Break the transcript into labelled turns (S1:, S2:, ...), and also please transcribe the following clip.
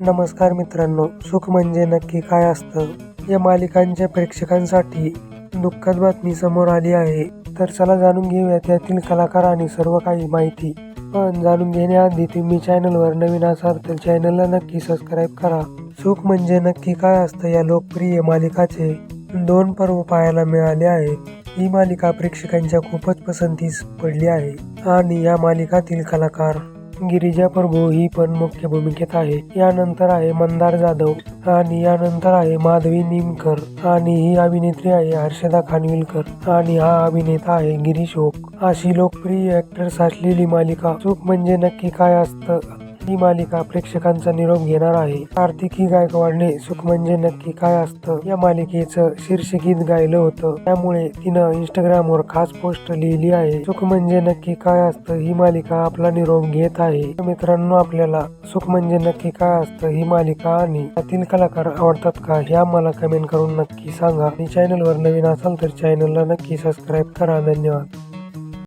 S1: नमस्कार मित्रांनो सुख म्हणजे नक्की काय असतं? या मालिकांच्या प्रेक्षकांसाठी दुःखद बातमी समोर आली आहे. तर चला जाणून घेऊया त्यातील कलाकार आणि सर्व काही माहिती. पण जाणून घेण्याआधी तुम्ही चॅनलवर नवीन असाल तर चॅनलला नक्की सबस्क्राईब करा. सुख म्हणजे नक्की काय असतं या लोकप्रिय मालिकाचे दोन पर्व पाहायला मिळाले आहेत ही मालिका प्रेक्षकांच्या खूपच पसंतीस पडली आहे. आणि या मालिकातील कलाकार गिरिजा प्रभू ही पण मुख्य भूमिकेत आहे. यानंतर आहे मंदार जाधव आणि यानंतर आहे माधवी निमकर आणि ही अभिनेत्री आहे हर्षदा खानविलकर आणि हा अभिनेता आहे गिरीश ओक. अशी लोकप्रिय ऍक्टर्स असलेली मालिका चूक म्हणजे नक्की काय असतं? ही मालिका प्रेक्षकांचा निरोप घेणार आहे. कार्तिकी गायकवाडने सुख म्हणजे नक्की काय असतं? या मालिकेचं शीर्षगीत गायलं होतं. त्यामुळे तिनं इंस्टाग्रामवर खास पोस्ट लिहिली आहे. सुख म्हणजे नक्की काय असतं ही मालिका आपला निरोप घेत आहे. मित्रांनो आपल्याला सुख म्हणजे नक्की काय असतं ही मालिका आणि त्यातील कलाकार आवडतात का हे आम्हाला कमेंट करून नक्की सांगा. आणि चॅनलवर नवीन असाल तर चॅनलला नक्की सबस्क्राईब करा. धन्यवाद.